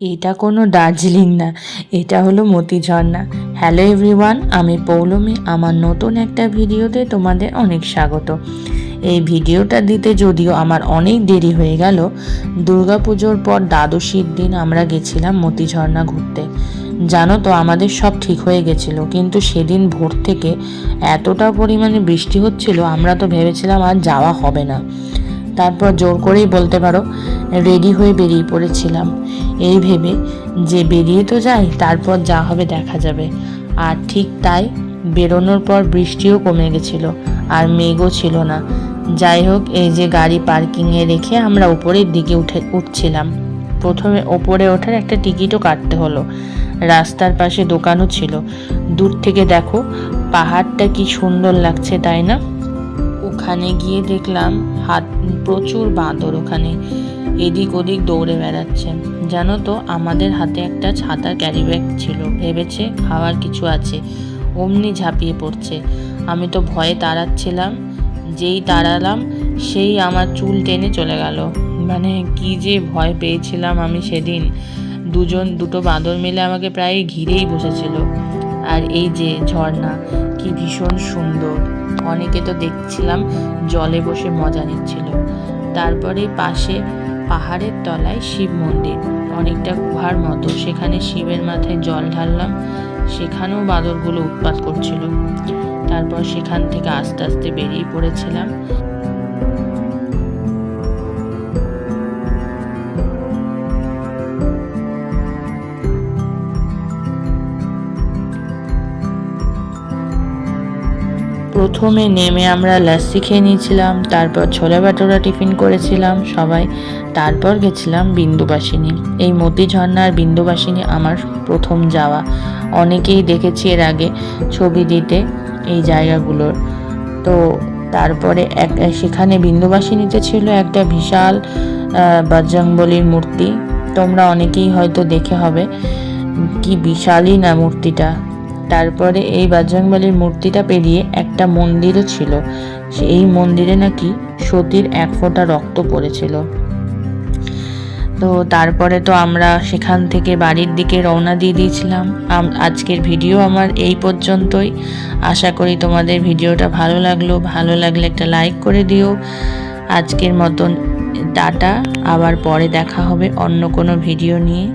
এটা কোনো দার্জিলিং না, এটা হলো মতি ঝর্ণা হ্যালো এভরিওয়ান আমি পৌলমী, আমার নতুন একটা ভিডিওতে তোমাদের অনেক স্বাগত। এই ভিডিওটা দিতে যদিও আমার অনেক দেরি হয়ে গেল, দুর্গাপুজোর পর দ্বাদশীর দিন আমরা গেছিলাম মতি ঝর্ণা ঘুরতে। জানো তো, আমাদের সব ঠিক হয়ে গেছিল, কিন্তু সেদিন ভোর থেকে এতটা পরিমাণে বৃষ্টি হচ্ছিল, আমরা তো ভেবেছিলাম আর যাওয়া হবে না। তারপর জোর করেই বলতে পারো, রেডি হয়ে বেরিয়ে পড়েছিলাম। এই ভেবে যে বেরিয়ে তো যাই, তারপর যা হবে দেখা যাবে। আর ঠিক তাই বেরোনোর পর বৃষ্টিও কমে গেছিল আর মেঘও ছিল না। যাই হোক, এই যে গাড়ি পার্কিংয়ে রেখে আমরা উপরের দিকে উঠে, উঠছিলাম। প্রথমে ওপরে ওঠার একটা টিকিটও কাটতে হলো। রাস্তার পাশে দোকানও ছিল। দূর থেকে দেখো, পাহাড়টা কি সুন্দর লাগছে, তাই না? ওখানে গিয়ে দেখলাম হাত, প্রচুর বাঁদর ওখানে। এদিক ওদিক দৌড়ে বেড়াচ্ছে। জানো তো, আমাদের হাতে একটা ছাতা ক্যারি ব্যাগ ছিল। ভেবেছে খাওয়ার কিছু আছে। অমনি ঝাঁপিয়ে পড়ছে। আমি তো ভয়ে তাড়াচ্ছিলাম। যেই তাড়ালাম, সেই আমার চুল টেনে চলে গেল। মানে কি যে ভয় পেয়েছিলাম আমি সেদিন। দুজন, দুটো বাঁদর মিলে আমাকে প্রায় ঘিরেই বসেছিল। আর এই যে ঝর্ণা, কি ভীষণ সুন্দর। অনেকে তো দেখছিলাম জলে বসে মজা নিচ্ছিল। তারপরে পাশে পাহাড়ের তলায় শিব মন্দির। অনেকটা গুহার মতো। সেখানে শিবের মাথায় জল ঢাললাম। সেখানেও বাদরগুলো উৎপাত করছিল। তারপর সেখান থেকে আস্তে আস্তে বেরিয়ে পড়েছিলাম। প্রথমে নেমে আমরা লাস্সি খেয়ে নিয়েছিলাম, তারপর ছোলা ভাটোরা টিফিন করেছিলাম সবাই, তারপর গেছিলাম বিন্দুবাসিনী। এই মতি ঝর্ণার বিন্দুবাসিনী আমার প্রথম যাওয়া। অনেকেই দেখেছি এর আগে ছবি দিতে এই জায়গাগুলোর। তো তারপরে এক, সেখানে বিন্দুবাসিনীতে ছিল একটা বিশাল বজরংবলির মূর্তি। তোমরা অনেকেই হয়তো দেখে হবে, কি বিশালই না মূর্তিটা। তারপরে এই বজরংবলির মূর্তিটা পেরিয়ে একটা মন্দিরও ছিল। এই মন্দিরে নাকি সতীর এক ফোঁটা রক্ত পড়েছিল। তো তারপরে তো আমরা সেখান থেকে বাড়ির দিকে রওনা দিয়ে দিয়েছিলাম। আজকের ভিডিও আমার এই পর্যন্তই। আশা করি তোমাদের ভিডিওটা ভালো লাগল। ভালো লাগলে একটা লাইক করে দিও। আজকের মতন, টাটা। আবার পরে দেখা হবে অন্য কোনো ভিডিও নিয়ে।